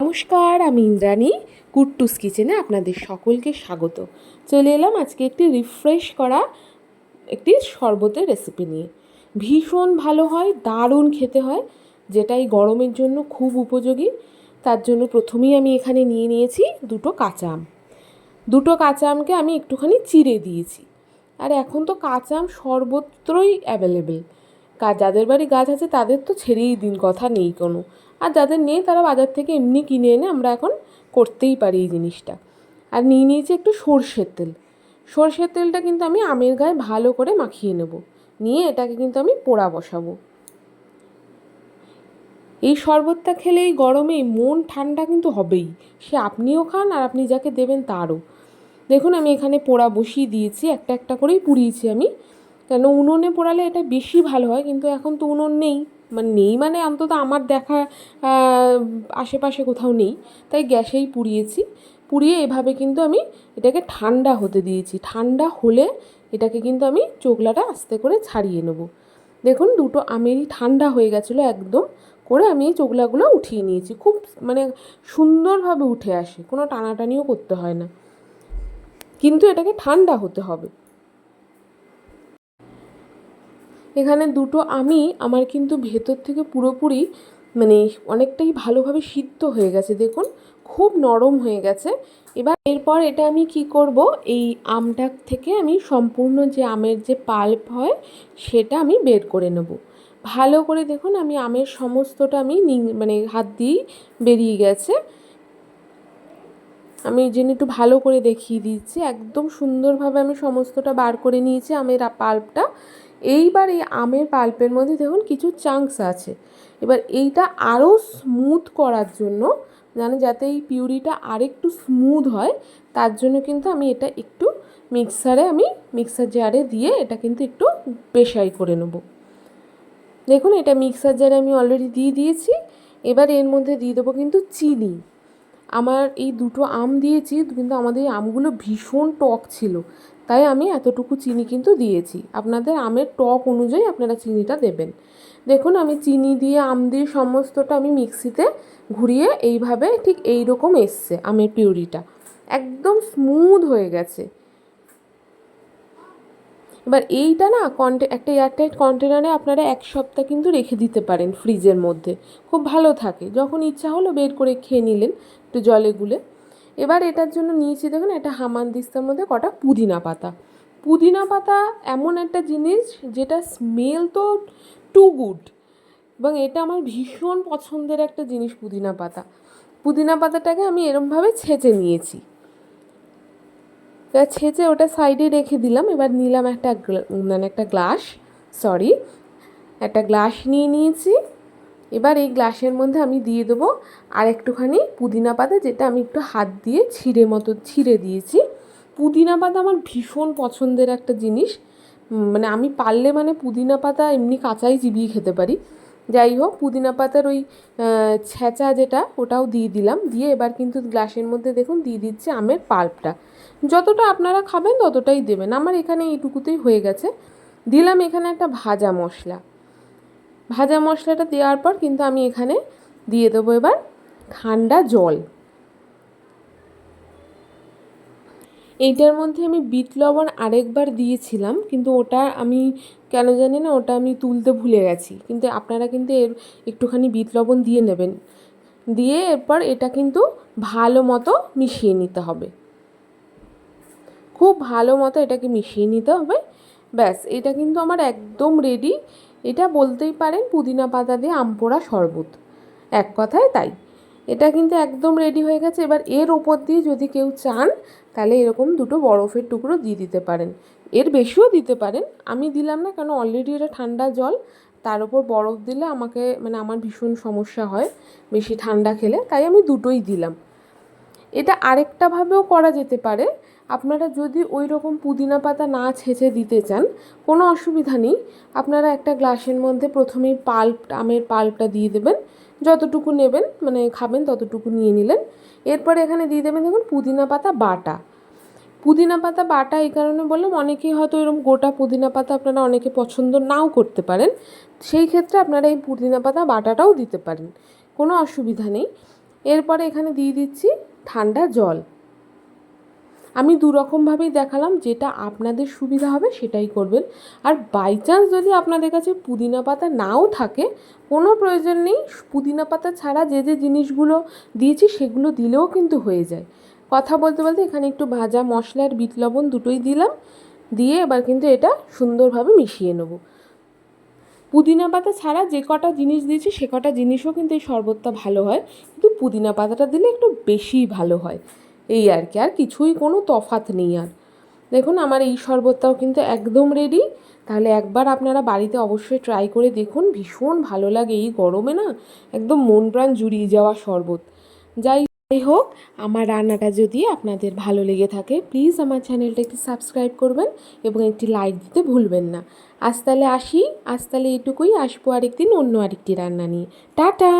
নমস্কার, আমি ইন্দ্রাণী, কুট্টুস কিচেনে আপনাদের সকলকে স্বাগত। চলে এলাম আজকে একটি রিফ্রেশ করা একটি শরবতের রেসিপি নিয়ে। ভীষণ ভালো হয়, দারুণ খেতে হয় যেটা এই গরমের জন্য খুব উপযোগী। তার জন্য প্রথমেই আমি এখানে নিয়ে নিয়েছি দুটো কাঁচা আম। দুটো কাঁচা আমকে আমি একটুখানি চিড়ে দিয়েছি। আর এখন তো কাঁচা আম সর্বত্রই অ্যাভেলেবেল যাদের বাড়ি গাছ আছে তাদের তো ছেড়েই দিন, কথা নেই কোনো। আর যাদের নেই তারা বাজার থেকে এমনি কিনে এনে আমরা এখন করতেই পারি এই জিনিসটা। আর নিয়ে নিয়েছি একটু সর্ষের তেল। সর্ষের তেলটা কিন্তু আমি আমের গায়ে ভালো করে মাখিয়ে নেব। নিয়ে এটাকে কিন্তু আমি পোড়া বসাবো। এই শরবতটা খেলে এই গরমে মন ঠান্ডা কিন্তু হবেই। সে আপনিও খান আর আপনি যাকে দেবেন তারও। দেখুন আমি এখানে পোড়া বসিয়ে দিয়েছি, একটা একটা করেই পুড়িয়েছি আমি। কেন উনুনে পোড়ালে এটা বেশি ভালো হয়, কিন্তু এখন তো উনুন নেই। মানে নেই মানে অন্তত আমার দেখা আশেপাশে কোথাও নেই। তাই গ্যাসেই পুড়িয়েছি। পুড়িয়ে এভাবে কিন্তু আমি এটাকে ঠান্ডা হতে দিয়েছি। ঠান্ডা হলে এটাকে কিন্তু আমি চোখলাটা আস্তে করে ছাড়িয়ে নেব। দেখুন, দুটো আমেরই ঠান্ডা হয়ে গেছিল একদম। করে আমি এই চোখলাগুলো উঠিয়ে নিয়েছি। খুব মানে সুন্দরভাবে উঠে আসে, কোনো টানাটানিও করতে হয় না। কিন্তু এটাকে ঠান্ডা হতে হবে। এখানে দুটো আমি, আমার কিন্তু ভেতর থেকে পুরোপুরি মানে অনেকটাই ভালোভাবে সিদ্ধ হয়ে গেছে, দেখুন, খুব নরম হয়ে গেছে। এবার এরপর এটা আমি কি করব? এই আমটা থেকে আমি সম্পূর্ণ যে আমের যে পাল্প হয়, সেটা আমি বের করে নেব। ভালো করে দেখুন, আমি আমের সমস্তটা আমি মানে হাত দিয়েই বেরিয়ে গেছে। আমি এই জন্য একটু ভালো করে দেখিয়ে দিচ্ছি একদম সুন্দরভাবে আমি সমস্তটা বার করে নিয়েছি আমের পাল্পটা। এইবার এই আমের পাল্পের মধ্যে দেখুন কিছু চাংস আছে। এবার এইটা আরও স্মুথ করার জন্য মানে যাতে এই পিউরিটা আরেকটু স্মুথ হয়, তার জন্য কিন্তু আমি এটা একটু মিক্সারে আমি মিক্সার জারে দিয়ে এটা কিন্তু একটু পেশাই করে নেব। দেখুন এটা মিক্সার জারে আমি অলরেডি দিয়ে দিয়েছি। এবার এর মধ্যে দিয়ে দেবো কিন্তু চিনি। আমার এই দুটো আম দিয়েছি, কিন্তু আমাদের এই আমগুলো ভীষণ টক ছিল। তাই আমি এতটুকু চিনি কিন্তু দিয়েছি। আপনাদের আমের টক অনুযায়ী আপনারা চিনিটা দেবেন। দেখুন, আমি চিনি দিয়ে, আম দিয়ে সমস্তটা আমি মিক্সিতে ঘুরিয়ে এইভাবে ঠিক এই রকম এসছে আমের পিউরিটা। একদম স্মুথ হয়ে গেছে। এবার এইটা না কন্টে একটা এয়ারটাইট কন্টেনারে আপনারা এক সপ্তাহ কিন্তু রেখে দিতে পারেন ফ্রিজের মধ্যে। খুব ভালো থাকে। যখন ইচ্ছা হলো বের করে খেয়ে নিলেন একটু জলে গুলে। এবার এটার জন্য নিয়েছি দেখুন, একটা হামান দিস্তার মধ্যে কটা পুদিনা পাতা। পুদিনা পাতা এমন একটা জিনিস যেটা স্মেল তো টু গুড এবং এটা আমার ভীষণ পছন্দের একটা জিনিস, পুদিনা পাতা। পুদিনা পাতাটাকে আমি এরমভাবে ছেঁচে নিয়েছি। এবার ছেঁচে ওটা সাইডে রেখে দিলাম। এবার নিলাম একটা মানে একটা গ্লাস সরি একটা গ্লাস নিয়ে নিয়েছি। এবার এই গ্লাসের মধ্যে আমি দিয়ে দেবো আর একটুখানি পুদিনা পাতা, যেটা আমি একটু হাত দিয়ে ছিঁড়ে মতো, ছিঁড়ে দিয়েছি। পুদিনা পাতা আমার ভীষণ পছন্দের একটা জিনিস। মানে আমি পারলে মানে পুদিনা পাতা এমনি কাঁচাই চিবিয়ে খেতে পারি। যাই হোক, পুদিনা পাতার ওই ছেঁচা যেটা, ওটাও দিয়ে দিলাম। দিয়ে এবার কিন্তু গ্লাসের মধ্যে দেখুন দিয়ে দিচ্ছে আমের পাল্পটা। যতটা আপনারা খাবেন ততটাই দেবেন। আমার এখানে এইটুকুতেই হয়ে গেছে। দিলাম এখানে একটা ভাজা মশলা। ভাজা মশলাটা দেওয়ার পর কিন্তু আমি এখানে দিয়ে দেবো এবার ঠান্ডা জল। এইটার মধ্যে আমি বিট লবণ আরেকবার দিয়েছিলাম, কিন্তু ওটা আমি কেন জানি না, ওটা আমি তুলতে ভুলে গেছি। কিন্তু আপনারা কিন্তু এর একটুখানি বিট লবণ দিয়ে নেবেন। দিয়ে এরপর এটা কিন্তু ভালো মতো মিশিয়ে নিতে হবে। খুব ভালো মতো এটাকে মিশিয়ে নিতে হবে। ব্যাস, এটা কিন্তু আমার একদম রেডি এটা বলতেই পারেন, পুদিনা পাতা দিয়ে আমপোড়া শরবত। এক কথায় তাই। এটা কিন্তু একদম রেডি হয়ে গেছে। এবার এর ওপর দিয়ে যদি কেউ চান, তাহলে এরকম দুটো বরফের টুকরো দিয়ে দিতে পারেন। এর বেশিও দিতে পারেন। আমি দিলাম না, কেন অলরেডি এটা ঠান্ডা জল। তার উপর বরফ দিলে আমাকে মানে আমার ভীষণ সমস্যা হয় বেশি ঠান্ডা খেলে, তাই আমি দুটোই দিলাম। এটা আরেকটাভাবেও করা যেতে পারে। আপনারা যদি ওই রকম পুদিনা পাতা না ছেঁচে দিতে চান, কোনো অসুবিধা নেই। আপনারা একটা গ্লাসের মধ্যে প্রথমেই পাল্প, আমের পাল্পটা দিয়ে দেবেন। যতটুকু নেবেন মানে খাবেন, ততটুকু নিয়ে নিলেন। এরপরে এখানে দিয়ে দেবেন দেখুন পুদিনা পাতা বাটা। পুদিনা পাতা বাটা এই কারণে বললাম অনেকেই হয়তো এরকম গোটা পুদিনা পাতা আপনারা অনেকে পছন্দ নাও করতে পারেন। সেই ক্ষেত্রে আপনারা এই পুদিনা পাতা বাটাটাও দিতে পারেন। কোনো অসুবিধা নেই। এরপরে এখানে দিয়ে দিচ্ছি ঠান্ডা জল। আমি দু রকমভাবেই দেখালাম যেটা আপনাদের সুবিধা হবে সেটাই করবেন। আর বাই চান্স যদি আপনাদের কাছে পুদিনা পাতা নাও থাকে, কোনো প্রয়োজন নেই। পুদিনা পাতা ছাড়া যে যে জিনিসগুলো দিয়েছি সেগুলো দিলেও কিন্তু হয়ে যায়। কথা বলতে বলতে এখানে একটু ভাজা মশলা আর বিট লবণ দুটোই দিলাম। দিয়ে এবার কিন্তু এটা সুন্দরভাবে মিশিয়ে নেব। পুদিনা পাতা ছাড়া যে কটা জিনিস দিয়েছি সে কটা জিনিসও কিন্তু এই শরবতটা ভালো হয়। কিন্তু পুদিনা পাতাটা দিলে একটু বেশিই ভালো হয়। এই আর কি, আর কিছুই কোনো তফাত নেই আর। দেখুন, আমার এই শরবতটাও কিন্তু একদম রেডি তাহলে একবার আপনারা বাড়িতে অবশ্যই ট্রাই করে দেখুন, ভীষণ ভালো লাগে এই গরমে না, একদম মন প্রাণ জুড়িয়ে যাওয়া শরবত। যাই যাই হোক, আমার রান্নাটা যদি আপনাদের ভালো লেগে থাকে প্লিজ আমার চ্যানেলটা একটু সাবস্ক্রাইব করবেন এবং একটি লাইক দিতে ভুলবেন না। আজ তাহলে আসি, আজ তাহলে এটুকুই, আসব আরেকদিন অন্য আরেকটি রান্না নিয়ে। টাটা!